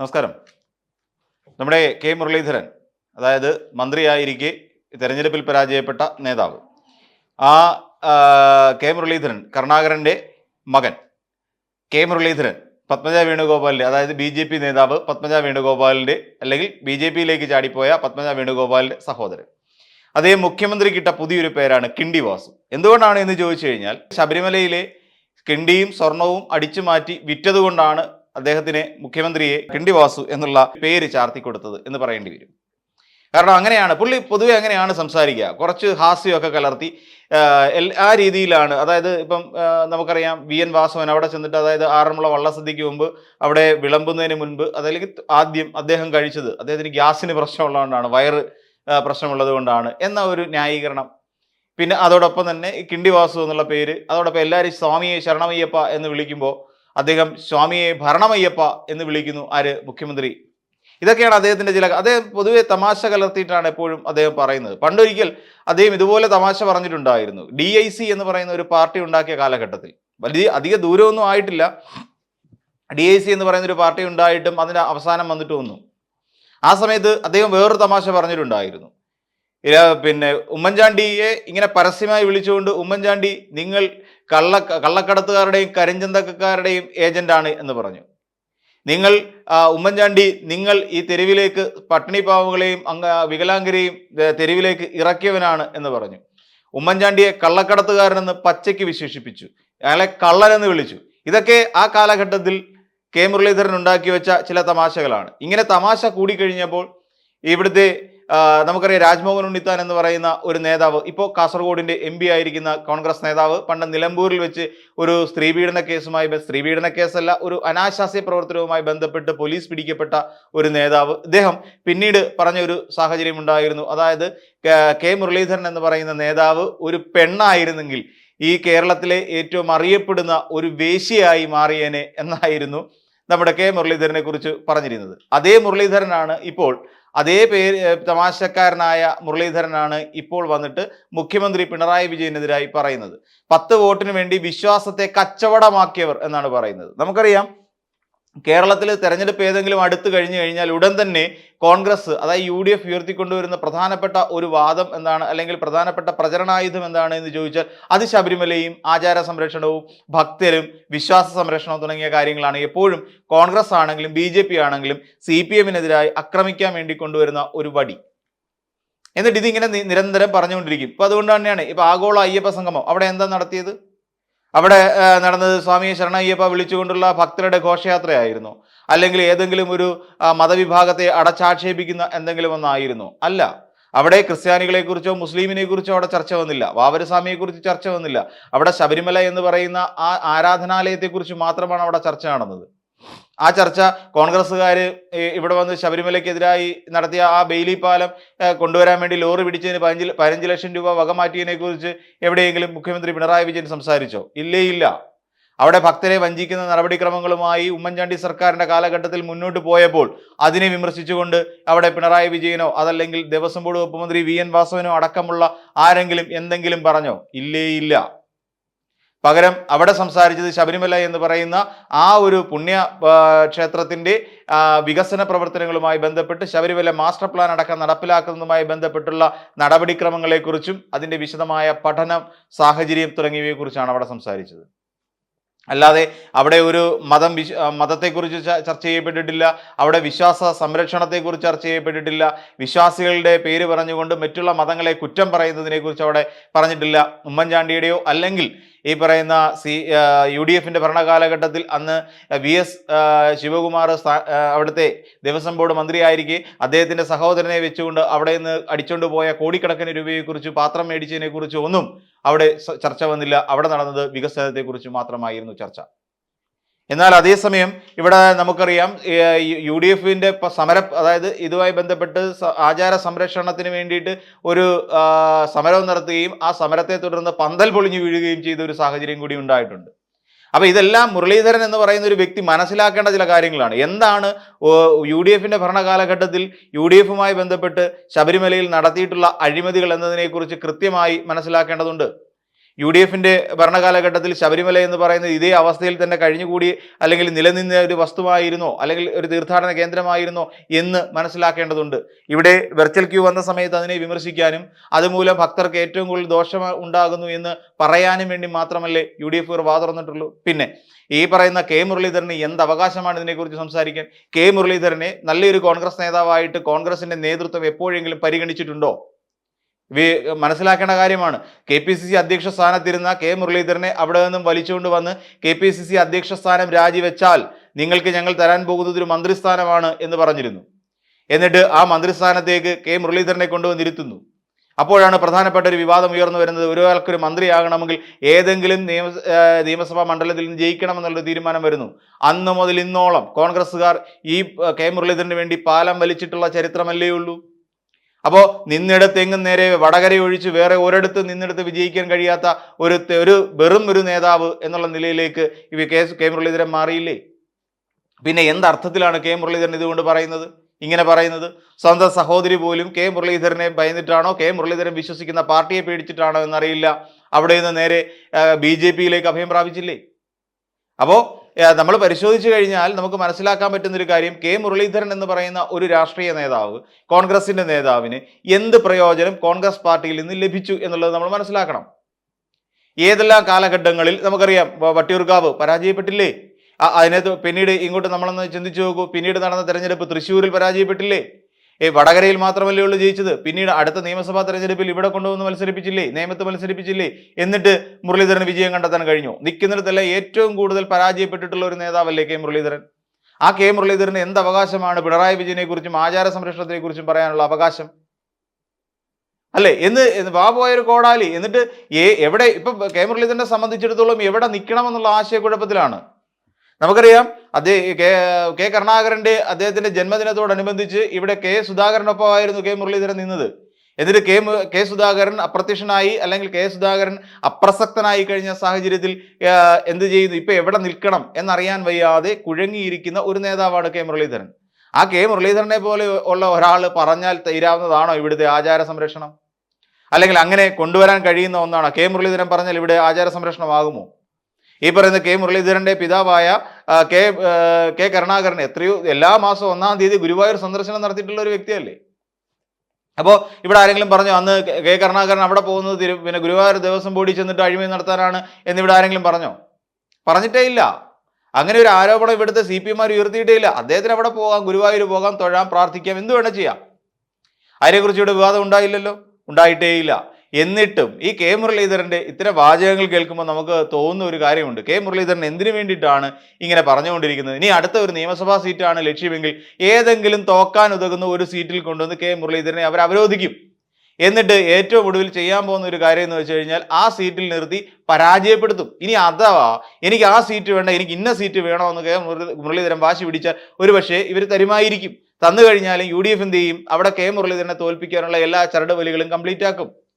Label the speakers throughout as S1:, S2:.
S1: നമസ്കാരം. നമ്മുടെ കെ മുരളീധരൻ അതായത് മന്ത്രിയായിരിക്കെ തെരഞ്ഞെടുപ്പിൽ പരാജയപ്പെട്ട നേതാവ്. ആ കെ മുരളീധരൻ കരുണാകരന്റെ മകൻ. കെ മുരളീധരൻ പത്മജ വേണുഗോപാലിന്റെ അതായത് ബി ജെ പി നേതാവ് പത്മജ വേണുഗോപാലിന്റെ അല്ലെങ്കിൽ ബി ജെ പിയിലേക്ക് ചാടിപ്പോയ പത്മജ വേണുഗോപാലിന്റെ സഹോദരൻ. അദ്ദേഹം മുഖ്യമന്ത്രിക്കിട്ട പുതിയൊരു പേരാണ് കിണ്ടി വാസു. എന്തുകൊണ്ടാണ് എന്ന് ചോദിച്ചു കഴിഞ്ഞാൽ ശബരിമലയിലെ കിണ്ടിയും സ്വർണവും അടിച്ചു മാറ്റി വിറ്റതുകൊണ്ടാണ് അദ്ദേഹത്തിന് മുഖ്യമന്ത്രിയെ കിണ്ടിവാസു എന്നുള്ള പേര് ചാർത്തി കൊടുത്തത് എന്ന് പറയേണ്ടി വരും. കാരണം അങ്ങനെയാണ് പുള്ളി പൊതുവെ അങ്ങനെയാണ് സംസാരിക്കുക. കുറച്ച് ഹാസ്യമൊക്കെ കലർത്തി ആ രീതിയിലാണ്. അതായത് ഇപ്പം നമുക്കറിയാം വി എൻ വാസവൻ അവിടെ ചെന്നിട്ട് അതായത് ആറന്മുള വള്ളസദ്യക്ക് മുമ്പ് അവിടെ വിളമ്പുന്നതിന് മുൻപ് അതല്ലെങ്കിൽ ആദ്യം അദ്ദേഹം കഴിച്ചത് അദ്ദേഹത്തിന് ഗ്യാസിന് പ്രശ്നമുള്ളതുകൊണ്ടാണ് വയറ് പ്രശ്നമുള്ളത് കൊണ്ടാണ് എന്ന ഒരു ന്യായീകരണം. പിന്നെ അതോടൊപ്പം തന്നെ കിണ്ടിവാസു കിണ്ടി വാസു എന്നുള്ള പേര് അതോടൊപ്പം എല്ലാവരും സ്വാമിയെ ശരണമയ്യപ്പ എന്ന് വിളിക്കുമ്പോൾ അദ്ദേഹം സ്വാമിയെ ഭരണമയ്യപ്പ എന്ന് വിളിക്കുന്നു. ആര്? മുഖ്യമന്ത്രി. ഇതൊക്കെയാണ് അദ്ദേഹത്തിന്റെ ചില അദ്ദേഹം പൊതുവെ തമാശ കലർത്തിയിട്ടാണ് എപ്പോഴും അദ്ദേഹം പറയുന്നത്. പണ്ടൊരിക്കൽ അദ്ദേഹം ഇതുപോലെ തമാശ പറഞ്ഞിട്ടുണ്ടായിരുന്നു. ഡി ഐ സി എന്ന് പറയുന്ന ഒരു പാർട്ടി ഉണ്ടാക്കിയ കാലഘട്ടത്തിൽ. വലിയ അധിക ദൂരമൊന്നും ആയിട്ടില്ല. ഡി ഐ സി എന്ന് പറയുന്ന ഒരു പാർട്ടി ഉണ്ടായിട്ടും അതിന്റെ അവസാനം വന്നിട്ട് വന്നു. ആ സമയത്ത് അദ്ദേഹം വേറൊരു തമാശ പറഞ്ഞിട്ടുണ്ടായിരുന്നു. പിന്നെ ഉമ്മൻചാണ്ടിയെ ഇങ്ങനെ പരസ്യമായി വിളിച്ചുകൊണ്ട് ഉമ്മൻചാണ്ടി നിങ്ങൾ കള്ള കള്ളക്കടത്തുകാരുടെയും കരിഞ്ചന്തക്കാരുടെയും ഏജന്റാണ് എന്ന് പറഞ്ഞു. നിങ്ങൾ ഉമ്മൻചാണ്ടി നിങ്ങൾ ഈ തെരുവിലേക്ക് പട്ടിണി പാവങ്ങളെയും അംഗ വികലാംഗരെയും തെരുവിലേക്ക് ഇറക്കിയവനാണ് എന്ന് പറഞ്ഞു. ഉമ്മൻചാണ്ടിയെ കള്ളക്കടത്തുകാരനെന്ന് പച്ചയ്ക്ക് വിശേഷിപ്പിച്ചു. അയാളെ കള്ളനെന്ന് വിളിച്ചു. ഇതൊക്കെ ആ കാലഘട്ടത്തിൽ കെ മുരളീധരൻ ഉണ്ടാക്കി വെച്ച ചില തമാശകളാണ്. ഇങ്ങനെ തമാശ കൂടിക്കഴിഞ്ഞപ്പോൾ ഇവിടുത്തെ നമുക്കറിയാം രാജ്മോഹൻ ഉണ്ണിത്താൻ എന്ന് പറയുന്ന ഒരു നേതാവ്. ഇപ്പോൾ കാസർഗോഡിന്റെ എം പി ആയിരിക്കുന്ന കോൺഗ്രസ് നേതാവ്. പണ്ട് നിലമ്പൂരിൽ വെച്ച് ഒരു സ്ത്രീപീഡന കേസുമായി സ്ത്രീപീഡന കേസല്ല ഒരു അനാശാസ്യ പ്രവർത്തനവുമായി ബന്ധപ്പെട്ട് പോലീസ് പിടിക്കപ്പെട്ട ഒരു നേതാവ് ഇദ്ദേഹം പിന്നീട് പറഞ്ഞ ഒരു സാഹചര്യം ഉണ്ടായിരുന്നു. അതായത് കെ മുരളീധരൻ എന്ന് പറയുന്ന നേതാവ് ഒരു പെണ്ണായിരുന്നെങ്കിൽ ഈ കേരളത്തിലെ ഏറ്റവും അറിയപ്പെടുന്ന ഒരു വേശിയായി മാറിയേനെ എന്നായിരുന്നു നമ്മുടെ കെ മുരളീധരനെ കുറിച്ച് പറഞ്ഞിരുന്നത്. അതേ മുരളീധരനാണ് ഇപ്പോൾ അതേ പേര് തമാശക്കാരനായ മുരളീധരനാണ് ഇപ്പോൾ വന്നിട്ട് മുഖ്യമന്ത്രി പിണറായി വിജയനെതിരായി പറയുന്നത്. പത്ത് വോട്ടിന് വേണ്ടി വിശ്വാസത്തെ കച്ചവടമാക്കിയവർ എന്നാണ് പറയുന്നത്. നമുക്കറിയാം കേരളത്തിൽ തെരഞ്ഞെടുപ്പ് ഏതെങ്കിലും അടുത്ത് കഴിഞ്ഞു കഴിഞ്ഞാൽ ഉടൻ തന്നെ കോൺഗ്രസ് അതായത് യു ഡി എഫ് ഉയർത്തിക്കൊണ്ടുവരുന്ന പ്രധാനപ്പെട്ട ഒരു വാദം എന്താണ്? അല്ലെങ്കിൽ പ്രധാനപ്പെട്ട പ്രചരണായുധം എന്താണ് എന്ന് ചോദിച്ചാൽ അത് ശബരിമലയും ആചാര സംരക്ഷണവും ഭക്തരും വിശ്വാസ സംരക്ഷണവും തുടങ്ങിയ കാര്യങ്ങളാണ്. എപ്പോഴും കോൺഗ്രസ് ആണെങ്കിലും ബി ജെ പി ആണെങ്കിലും സി പി എമ്മിനെതിരായി ആക്രമിക്കാൻ വേണ്ടി കൊണ്ടുവരുന്ന ഒരു വടി. എന്നിട്ട് ഇതിങ്ങനെ നിരന്തരം പറഞ്ഞുകൊണ്ടിരിക്കും. ഇപ്പൊ അതുകൊണ്ട് തന്നെയാണ് ഇപ്പൊ ആഗോള അയ്യപ്പ സംഗമം. അവിടെ എന്താ നടത്തിയത്? അവിടെ നടന്നത് സ്വാമി ശരണയ്യപ്പ വിളിച്ചുകൊണ്ടുള്ള ഭക്തരുടെ ഘോഷയാത്രയായിരുന്നു. അല്ലെങ്കിൽ ഏതെങ്കിലും ഒരു മതവിഭാഗത്തെ അടച്ചാക്ഷേപിക്കുന്ന എന്തെങ്കിലും ഒന്നായിരുന്നു. അല്ല. അവിടെ ക്രിസ്ത്യാനികളെ കുറിച്ചോ മുസ്ലിമിനെ കുറിച്ചോ അവിടെ ചർച്ച വന്നില്ല. വാവരസ്വാമിയെ കുറിച്ച് ചർച്ച വന്നില്ല. അവിടെ ശബരിമല എന്ന് പറയുന്ന ആ ആരാധനാലയത്തെക്കുറിച്ച് മാത്രമാണ് അവിടെ ചർച്ച നടന്നത് ആ ചർച്ച കോൺഗ്രസ്സുകാർ ഇവിടെ വന്ന് ശബരിമലയ്ക്കെതിരായി നടത്തിയ ആ ബെയിലി പാലം കൊണ്ടുവരാൻ വേണ്ടി ലോറി പിടിച്ചതിന് പതിനഞ്ച് പതിനഞ്ച് ലക്ഷം രൂപ വക മാറ്റിയതിനെ കുറിച്ച് എവിടെയെങ്കിലും മുഖ്യമന്ത്രി പിണറായി വിജയൻ സംസാരിച്ചോ? ഇല്ലേ ഇല്ല. അവിടെ ഭക്തരെ വഞ്ചിക്കുന്ന നടപടിക്രമങ്ങളുമായി ഉമ്മൻചാണ്ടി സർക്കാരിന്റെ കാലഘട്ടത്തിൽ മുന്നോട്ട് പോയപ്പോൾ അതിനെ വിമർശിച്ചുകൊണ്ട് അവിടെ പിണറായി വിജയനോ അതല്ലെങ്കിൽ ദേവസ്വം ബോർഡ് ഉപമന്ത്രി വി എൻ വാസവനോ അടക്കമുള്ള ആരെങ്കിലും എന്തെങ്കിലും പറഞ്ഞോ? ഇല്ലേ ഇല്ല. പകരം അവിടെ സംസാരിച്ചത് ശബരിമല എന്ന് പറയുന്ന ആ ഒരു പുണ്യ ക്ഷേത്രത്തിന്റെ വികസന പ്രവർത്തനങ്ങളുമായി ബന്ധപ്പെട്ട് ശബരിമല മാസ്റ്റർ പ്ലാൻ അടക്കം നടപ്പിലാക്കുന്നതുമായി ബന്ധപ്പെട്ടുള്ള നടപടിക്രമങ്ങളെക്കുറിച്ചും അതിന്റെ വിശദമായ പഠനം സാഹചര്യം തുടങ്ങിയവയെക്കുറിച്ചാണ് അവിടെ സംസാരിച്ചത്. അല്ലാതെ അവിടെ ഒരു മതം വിശ മതത്തെക്കുറിച്ച് ചർച്ച ചെയ്യപ്പെട്ടിട്ടില്ല അവിടെ വിശ്വാസ സംരക്ഷണത്തെക്കുറിച്ച് ചർച്ച ചെയ്യപ്പെട്ടിട്ടില്ല വിശ്വാസികളുടെ പേര് പറഞ്ഞുകൊണ്ട് മറ്റുള്ള മതങ്ങളെ കുറ്റം പറയുന്നതിനെക്കുറിച്ച് അവിടെ പറഞ്ഞിട്ടില്ല. ഉമ്മൻചാണ്ടിയുടെയോ അല്ലെങ്കിൽ ഈ പറയുന്ന സി യു ഡി എഫിന്റെ ഭരണകാലഘട്ടത്തിൽ അന്ന് വി എസ് ശിവകുമാർ അവിടുത്തെ ദേവസ്വം ബോർഡ് മന്ത്രിയായിരിക്കെ അദ്ദേഹത്തിന്റെ സഹോദരനെ വെച്ചുകൊണ്ട് അവിടെ നിന്ന് അടിച്ചുകൊണ്ട് പോയ കോടിക്കണക്കിന് രൂപയെക്കുറിച്ച് പാത്രം മേടിച്ചതിനെക്കുറിച്ച് ഒന്നും അവിടെ ചർച്ച വന്നില്ല. അവിടെ നടന്നത് വികസനത്തെക്കുറിച്ച് മാത്രമായിരുന്നു ചർച്ച. എന്നാൽ അതേസമയം ഇവിടെ നമുക്കറിയാം യു ഡി എഫിന്റെ സമര അതായത് ഇതുമായി ബന്ധപ്പെട്ട് ആചാര സംരക്ഷണത്തിന് വേണ്ടിയിട്ട് ഒരു സമരം നടത്തുകയും ആ സമരത്തെ തുടർന്ന് പന്തൽ പൊളിഞ്ഞു വീഴുകയും ചെയ്ത ഒരു സാഹചര്യം കൂടി ഉണ്ടായിട്ടുണ്ട്. അപ്പൊ ഇതെല്ലാം മുരളീധരൻ എന്ന് പറയുന്ന ഒരു വ്യക്തി മനസ്സിലാക്കേണ്ട ചില കാര്യങ്ങളാണ്. എന്താണ് യു ഡി എഫിന്റെ ഭരണകാലഘട്ടത്തിൽ യു ഡി എഫുമായി ബന്ധപ്പെട്ട് ശബരിമലയിൽ നടത്തിയിട്ടുള്ള അഴിമതികൾ എന്നതിനെക്കുറിച്ച് കൃത്യമായി മനസ്സിലാക്കേണ്ടതുണ്ട്? യു ഡി എഫിന്റെ ഭരണകാലഘട്ടത്തിൽ ശബരിമല എന്ന് പറയുന്നത് ഇതേ അവസ്ഥയിൽ തന്നെ കഴിഞ്ഞുകൂടി അല്ലെങ്കിൽ നിലനിന്ന ഒരു വസ്തുവായിരുന്നോ അല്ലെങ്കിൽ ഒരു തീർത്ഥാടന കേന്ദ്രമായിരുന്നോ എന്ന് മനസ്സിലാക്കേണ്ടതുണ്ട്. ഇവിടെ വെർച്വൽ ക്യൂ വന്ന സമയത്ത് അതിനെ വിമർശിക്കാനും അതുമൂലം ഭക്തർക്ക് ഏറ്റവും കൂടുതൽ ദോഷം ഉണ്ടാകുന്നു എന്ന് പറയാനും വേണ്ടി മാത്രമല്ലേ യു ഡി എഫ് വാ തുറന്നിട്ടുള്ളൂ. പിന്നെ ഈ പറയുന്ന കെ മുരളീധരന് എന്ത് അവകാശമാണ് ഇതിനെക്കുറിച്ച് സംസാരിക്കാൻ? കെ മുരളീധരനെ നല്ലൊരു കോൺഗ്രസ് നേതാവായിട്ട് കോൺഗ്രസിന്റെ നേതൃത്വം എപ്പോഴെങ്കിലും പരിഗണിച്ചിട്ടുണ്ടോ? മനസ്സിലാക്കേണ്ട കാര്യമാണ്. കെ പി സി സി അധ്യക്ഷ സ്ഥാനത്തിരുന്ന കെ മുരളീധരനെ അവിടെ നിന്നും വലിച്ചുകൊണ്ട് വന്ന് കെ പി സി സി അധ്യക്ഷ സ്ഥാനം രാജിവെച്ചാൽ നിങ്ങൾക്ക് ഞങ്ങൾ തരാൻ പോകുന്നത് ഒരു മന്ത്രിസ്ഥാനമാണ് എന്ന് പറഞ്ഞിരുന്നു. എന്നിട്ട് ആ മന്ത്രിസ്ഥാനത്തേക്ക് കെ മുരളീധരനെ കൊണ്ടുവന്നിരുത്തുന്നു. അപ്പോഴാണ് പ്രധാനപ്പെട്ട ഒരു വിവാദം ഉയർന്നു വരുന്നത്. ഒരാൾക്കൊരു മന്ത്രിയാകണമെങ്കിൽ ഏതെങ്കിലും നിയമ നിയമസഭാ മണ്ഡലത്തിൽ നിന്ന് ജയിക്കണമെന്നുള്ള തീരുമാനം വരുന്നു. അന്ന് മുതൽ ഇന്നോളം കോൺഗ്രസ്സുകാർ ഈ കെ മുരളീധരന് വേണ്ടി പാലം വലിച്ചിട്ടുള്ള ചരിത്രമല്ലേ ഉള്ളൂ? അപ്പോൾ നിന്നിടത്ത് എങ്ങും നേരെ വടകര ഒഴിച്ച് വേറെ ഒരിടത്ത് നിന്നിടത്ത് വിജയിക്കാൻ കഴിയാത്ത ഒരു ഒരു വെറും ഒരു നേതാവ് എന്നുള്ള നിലയിലേക്ക് ഇവ കെ കെ മുരളീധരൻ മാറിയില്ലേ? പിന്നെ എന്തർത്ഥത്തിലാണ് കെ മുരളീധരൻ ഇതുകൊണ്ട് പറയുന്നത്? ഇങ്ങനെ പറയുന്നത് സ്വന്തം സഹോദരി പോലും കെ മുരളീധരനെ ഭയന്നിട്ടാണോ കെ മുരളീധരൻ വിശ്വസിക്കുന്ന പാർട്ടിയെ പേടിച്ചിട്ടാണോ എന്നറിയില്ല. അവിടെ നിന്ന് നേരെ ബി ജെ പിയിലേക്ക് അഭയം പ്രാപിച്ചില്ലേ? അപ്പോൾ നമ്മൾ പരിശോധിച്ചു കഴിഞ്ഞാൽ നമുക്ക് മനസ്സിലാക്കാൻ പറ്റുന്നൊരു കാര്യം കെ മുരളീധരൻ എന്ന് പറയുന്ന ഒരു രാഷ്ട്രീയ നേതാവ് കോൺഗ്രസിന്റെ നേതാവിന് എന്ത് പ്രയോജനം കോൺഗ്രസ് പാർട്ടിയിൽ നിന്ന് ലഭിച്ചു എന്നുള്ളത് നമ്മൾ മനസ്സിലാക്കണം. ഏതെല്ലാം കാലഘട്ടങ്ങളിൽ നമുക്കറിയാം വട്ടിയൂർക്കാവ് പരാജയപ്പെട്ടില്ലേ? അതിനകത്ത് പിന്നീട് ഇങ്ങോട്ട് നമ്മളൊന്ന് ചിന്തിച്ചു നോക്കൂ പിന്നീട് നടന്ന തെരഞ്ഞെടുപ്പ് തൃശ്ശൂരിൽ പരാജയപ്പെട്ടില്ലേ? ഏ വടകരയിൽ മാത്രമല്ലേ ഉള്ളൂ ജയിച്ചത്. പിന്നീട് അടുത്ത നിയമസഭാ തെരഞ്ഞെടുപ്പിൽ ഇവിടെ കൊണ്ടുവന്ന് മത്സരിപ്പിച്ചില്ലേ? നിയമത്ത് മത്സരിപ്പിച്ചില്ലേ? എന്നിട്ട് മുരളീധരൻ വിജയം കണ്ടെത്താൻ കഴിഞ്ഞു. നിൽക്കുന്നിടത്തല്ല ഏറ്റവും കൂടുതൽ പരാജയപ്പെട്ടിട്ടുള്ള ഒരു നേതാവല്ലേ കെ മുരളീധരൻ? ആ കെ മുരളീധരന് എന്ത് അവകാശമാണ് പിണറായി വിജയനെ കുറിച്ചും ആചാര സംരക്ഷണത്തിനെ കുറിച്ചും പറയാനുള്ള അവകാശം? അല്ലേ? എന്ന് ബാബുവായൊരു കോടാലി. എന്നിട്ട് എവിടെ ഇപ്പൊ കെ മുരളീധരനെ സംബന്ധിച്ചിടത്തോളം എവിടെ നിൽക്കണമെന്നുള്ള ആശയക്കുഴപ്പത്തിലാണ്? നമുക്കറിയാം അദ്ദേഹം കെ കെ കരുണാകരന്റെ അദ്ദേഹത്തിന്റെ ജന്മദിനത്തോടനുബന്ധിച്ച് ഇവിടെ കെ സുധാകരനൊപ്പമായിരുന്നു കെ മുരളീധരൻ നിന്നത്. എന്നിട്ട് കെ കെ സുധാകരൻ അപ്രത്യക്ഷനായി അല്ലെങ്കിൽ കെ സുധാകരൻ അപ്രസക്തനായി കഴിഞ്ഞ സാഹചര്യത്തിൽ എന്ത് ചെയ്യുന്നു? ഇപ്പൊ എവിടെ നിൽക്കണം എന്നറിയാൻ വയ്യാതെ കുഴങ്ങിയിരിക്കുന്ന ഒരു നേതാവാണ് കെ മുരളീധരൻ. ആ കെ മുരളീധരനെ പോലെ ഉള്ള ഒരാൾ പറഞ്ഞാൽ തീരാവുന്നതാണോ ഇവിടുത്തെ ആചാര സംരക്ഷണം? അല്ലെങ്കിൽ അങ്ങനെ കൊണ്ടുവരാൻ കഴിയുന്ന ഒന്നാണോ? കെ മുരളീധരൻ പറഞ്ഞാൽ ഇവിടെ ആചാര സംരക്ഷണമാകുമോ? ഈ പറയുന്ന കെ മുരളീധരന്റെ പിതാവായ കെ കെ കരുണാകരൻ എത്രയോ എല്ലാ മാസവും ഒന്നാം തീയതി ഗുരുവായൂർ സന്ദർശനം നടത്തിയിട്ടുള്ള ഒരു വ്യക്തിയല്ലേ? അപ്പോൾ ഇവിടെ ആരെങ്കിലും പറഞ്ഞു അന്ന് കെ- കരുണാകരൻ അവിടെ പോകുന്നത് തിരു പിന്നെ ഗുരുവായൂർ ദേവസ്വം ബോർഡിൽ ചെന്നിട്ട് അഴിമതി നടത്താനാണ് എന്നിവിടെ ആരെങ്കിലും പറഞ്ഞോ? പറഞ്ഞിട്ടേ ഇല്ല. അങ്ങനെ ഒരു ആരോപണം ഇവിടുത്തെ സി പി ഉയർത്തിയിട്ടേ ഇല്ല. അദ്ദേഹത്തിന് അവിടെ പോകാം ഗുരുവായൂർ പോകാം തൊഴാം പ്രാർത്ഥിക്കാം എന്ത് വേണം ചെയ്യാം. അതിനെക്കുറിച്ച് ഇവിടെ വിവാദം ഉണ്ടായില്ലല്ലോ? ഉണ്ടായിട്ടേ ഇല്ല. എന്നിട്ടും ഈ കെ മുരളീധരന്റെ ഇത്തരം വാചകങ്ങൾ കേൾക്കുമ്പോൾ നമുക്ക് തോന്നുന്ന ഒരു കാര്യമുണ്ട്. കെ മുരളീധരൻ എന്തിനു വേണ്ടിയിട്ടാണ് ഇങ്ങനെ പറഞ്ഞുകൊണ്ടിരിക്കുന്നത്? ഇനി അടുത്ത ഒരു നിയമസഭാ സീറ്റാണ് ലക്ഷ്യമെങ്കിൽ ഏതെങ്കിലും തോക്കാൻ ഉതകുന്ന ഒരു സീറ്റിൽ കൊണ്ടുവന്ന് കെ മുരളീധരനെ അവർ അവരോധിക്കും. എന്നിട്ട് ഏറ്റവും ഒടുവിൽ ചെയ്യാൻ പോകുന്ന ഒരു കാര്യം എന്ന് വെച്ച് കഴിഞ്ഞാൽ ആ സീറ്റിൽ നിർത്തി പരാജയപ്പെടുത്തും. ഇനി അഥവാ എനിക്ക് ആ സീറ്റ് വേണ്ട എനിക്ക് ഇന്ന സീറ്റ് വേണമെന്ന് കെ മുരളീധരൻ വാശി പിടിച്ചാൽ ഒരുപക്ഷെ ഇവർ തരുമായിരിക്കും. തന്നു കഴിഞ്ഞാലും യു ഡി എഫ് എന്ത് ചെയ്യും? അവിടെ കെ മുരളീധരനെ തോൽപ്പിക്കാനുള്ള എല്ലാ ചരടുവലികളും കംപ്ലീറ്റ് ആക്കും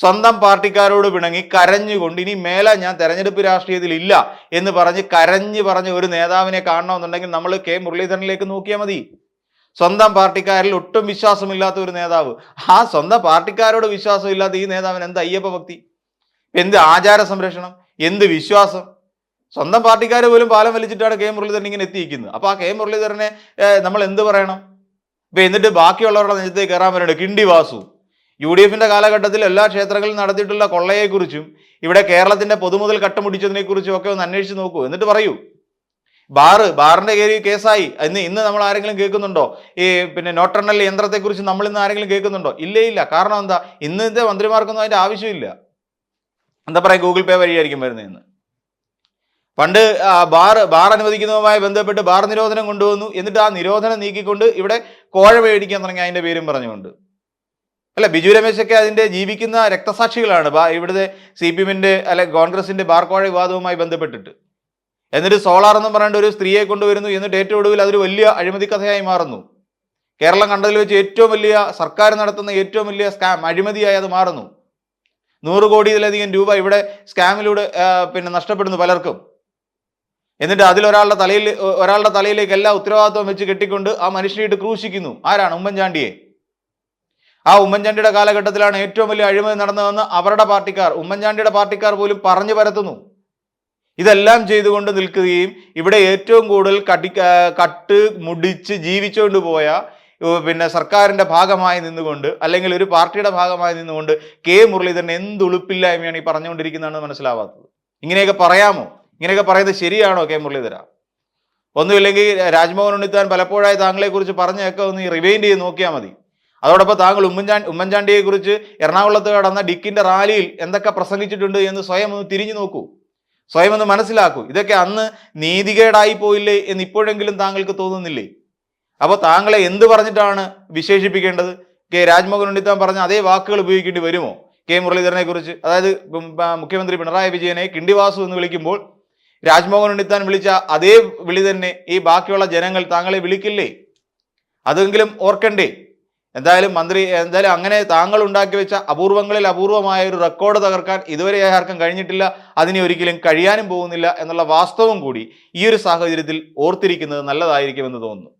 S1: സ്വന്തം പാർട്ടിക്കാരോട് പിണങ്ങി കരഞ്ഞുകൊണ്ട് ഇനി മേലെ ഞാൻ തെരഞ്ഞെടുപ്പ് രാഷ്ട്രീയത്തിൽ ഇല്ല എന്ന് പറഞ്ഞ് കരഞ്ഞു പറഞ്ഞ ഒരു നേതാവിനെ കാണണമെന്നുണ്ടെങ്കിൽ നമ്മൾ കെ മുരളീധരനിലേക്ക് നോക്കിയാൽ മതി. സ്വന്തം പാർട്ടിക്കാരിൽ ഒട്ടും വിശ്വാസമില്ലാത്ത ഒരു നേതാവ്. ആ സ്വന്തം പാർട്ടിക്കാരോട് വിശ്വാസമില്ലാത്ത ഈ നേതാവിന് എന്ത് അയ്യപ്പ ഭക്തി? എന്ത് ആചാര സംരക്ഷണം? എന്ത് വിശ്വാസം? സ്വന്തം പാർട്ടിക്കാർ പോലും പാലം വലിച്ചിട്ടാണ് കെ മുരളീധരൻ ഇങ്ങനെ എത്തിയിരിക്കുന്നത്. അപ്പൊ ആ കെ മുരളീധരനെ നമ്മൾ എന്ത് പറയണം? ഇപ്പൊ എന്നിട്ട് ബാക്കിയുള്ളവരുടെ നെഞ്ചത്തേക്ക് കയറാൻ പറയുന്നത് കിണ്ടി വാസു. യു ഡി എഫിന്റെ കാലഘട്ടത്തിൽ എല്ലാ ക്ഷേത്രങ്ങളിലും നടത്തിയിട്ടുള്ള കൊള്ളയെക്കുറിച്ചും ഇവിടെ കേരളത്തിന്റെ പൊതുമുതൽ കട്ടുമുടിച്ചതിനെ കുറിച്ചും ഒക്കെ ഒന്ന് അന്വേഷിച്ച് നോക്കൂ. എന്നിട്ട് പറയൂ. ബാറ് ബാറിന്റെ കയറി കേസായി. ഇന്ന് ഇന്ന് നമ്മൾ ആരെങ്കിലും കേൾക്കുന്നുണ്ടോ? ഈ പിന്നെ നോട്ടെണ്ണൽ യന്ത്രത്തെക്കുറിച്ച് നമ്മൾ ഇന്ന് ആരെങ്കിലും കേൾക്കുന്നുണ്ടോ? ഇല്ലേ ഇല്ല. കാരണം എന്താ? ഇന്നത്തെ മന്ത്രിമാർക്കൊന്നും അതിന്റെ ആവശ്യമില്ല. എന്താ പറയാ ഗൂഗിൾ പേ വഴിയായിരിക്കും വരുന്നതെന്ന് പണ്ട് ബാർ ബാർ അനുവദിക്കുന്നതുമായി ബന്ധപ്പെട്ട് ബാർ നിരോധനം കൊണ്ടുവന്നു. എന്നിട്ട് ആ നിരോധനം നീക്കിക്കൊണ്ട് ഇവിടെ കോഴ മേടിക്കാൻ തുടങ്ങി. അതിന്റെ പേരും പറഞ്ഞുകൊണ്ട്. അല്ല ബിജു രമേശൊക്കെ അതിന്റെ ജീവിക്കുന്ന രക്തസാക്ഷികളാണ്. ഇവിടുത്തെ സി പി എമ്മിന്റെ അല്ലെ കോൺഗ്രസിന്റെ ബാർക്കോഴ വിവാദവുമായി ബന്ധപ്പെട്ടിട്ട്. എന്നിട്ട് സോളാർ എന്ന് പറഞ്ഞിട്ട് ഒരു സ്ത്രീയെ കൊണ്ടുവരുന്നു എന്നിട്ട് ഏറ്റവും ഒടുവിൽ അതൊരു വലിയ അഴിമതി കഥയായി മാറുന്നു. കേരളം കണ്ടതിൽ വെച്ച് ഏറ്റവും വലിയ സർക്കാർ നടത്തുന്ന ഏറ്റവും വലിയ സ്കാം അഴിമതിയായി അത് മാറുന്നു. നൂറ് കോടിയിലധികം രൂപ ഇവിടെ സ്കാമിലൂടെ പിന്നെ നഷ്ടപ്പെടുന്നു പലർക്കും. എന്നിട്ട് അതിലൊരാളുടെ തലയിൽ ഒരാളുടെ തലയിലേക്ക് എല്ലാ ഉത്തരവാദിത്വം വെച്ച് കെട്ടിക്കൊണ്ട് ആ മനുഷ്യനെ ഇട്ട് ക്രൂശിക്കുന്നു. ആരാണ്? ഉമ്മൻചാണ്ടിയെ. ആ ഉമ്മൻചാണ്ടിയുടെ കാലഘട്ടത്തിലാണ് ഏറ്റവും വലിയ അഴിമതി നടന്നതെന്ന് അവരുടെ പാർട്ടിക്കാർ ഉമ്മൻചാണ്ടിയുടെ പാർട്ടിക്കാർ പോലും പറഞ്ഞു പരത്തുന്നു. ഇതെല്ലാം ചെയ്തുകൊണ്ട് നിൽക്കുകയും ഇവിടെ ഏറ്റവും കൂടുതൽ കടി കട്ട് മുടിച്ച് ജീവിച്ചുകൊണ്ട് പോയ പിന്നെ സർക്കാരിന്റെ ഭാഗമായി നിന്നുകൊണ്ട് അല്ലെങ്കിൽ ഒരു പാർട്ടിയുടെ ഭാഗമായി നിന്നുകൊണ്ട് കെ മുരളീധരൻ എന്ത് ഉളുപ്പില്ലായ്മയാണ് ഈ പറഞ്ഞുകൊണ്ടിരിക്കുന്നതെന്ന് മനസ്സിലാവാത്തത്. ഇങ്ങനെയൊക്കെ പറയാമോ? ഇങ്ങനെയൊക്കെ പറയുന്നത് ശരിയാണോ കെ മുരളീധര? ഒന്നുമില്ലെങ്കിൽ രാജ്മോഹൻ ഉണ്ണിത്താൻ പലപ്പോഴായി താങ്കളെക്കുറിച്ച് പറഞ്ഞൊക്കെ ഒന്ന് റിവൈൻഡ് ചെയ്ത് നോക്കിയാൽ മതി. അതോടൊപ്പം താങ്കൾ ഉമ്മൻചാണ്ടി ഉമ്മൻചാണ്ടിയെ കുറിച്ച് എറണാകുളത്ത് കടന്ന ഡിക്കിന്റെ റാലിയിൽ എന്തൊക്കെ പ്രസംഗിച്ചിട്ടുണ്ട് എന്ന് സ്വയം ഒന്ന് തിരിഞ്ഞു നോക്കൂ. സ്വയം ഒന്ന് മനസ്സിലാക്കൂ. ഇതൊക്കെ അന്ന് നീതികേടായി പോയില്ലേ എന്ന് ഇപ്പോഴെങ്കിലും താങ്കൾക്ക് തോന്നുന്നില്ലേ? അപ്പോൾ താങ്കളെ എന്ത് പറഞ്ഞിട്ടാണ് വിശേഷിപ്പിക്കേണ്ടത്? കെ രാജ്മോഹൻ ഉണ്ണിത്താൻ പറഞ്ഞ അതേ വാക്കുകൾ ഉപയോഗിക്കേണ്ടി വരുമോ? കെ മുരളീധരനെ കുറിച്ച് അതായത് മുഖ്യമന്ത്രി പിണറായി വിജയനെ കിണ്ടിവാസു എന്ന് വിളിക്കുമ്പോൾ രാജ്മോഹൻ ഉണ്ണിത്താൻ വിളിച്ച അതേ വിളി തന്നെ ഈ ബാക്കിയുള്ള ജനങ്ങൾ താങ്കളെ വിളിക്കില്ലേ? അതെങ്കിലും ഓർക്കണ്ടേ? എന്തായാലും മന്ത്രി എന്തായാലും അങ്ങനെ താങ്കൾ ഉണ്ടാക്കി വെച്ച അപൂർവങ്ങളിൽ അപൂർവമായ ഒരു റെക്കോർഡ് തകർക്കാൻ ഇതുവരെ ആർക്കും കഴിഞ്ഞിട്ടില്ല. അതിനെ ഒരിക്കലും കഴിയാനും പോകുന്നില്ല എന്നുള്ള വാസ്തവം കൂടി ഈ ഒരു സാഹചര്യത്തിൽ ഓർത്തിരിക്കുന്നത് നല്ലതായിരിക്കുമെന്ന് തോന്നുന്നു.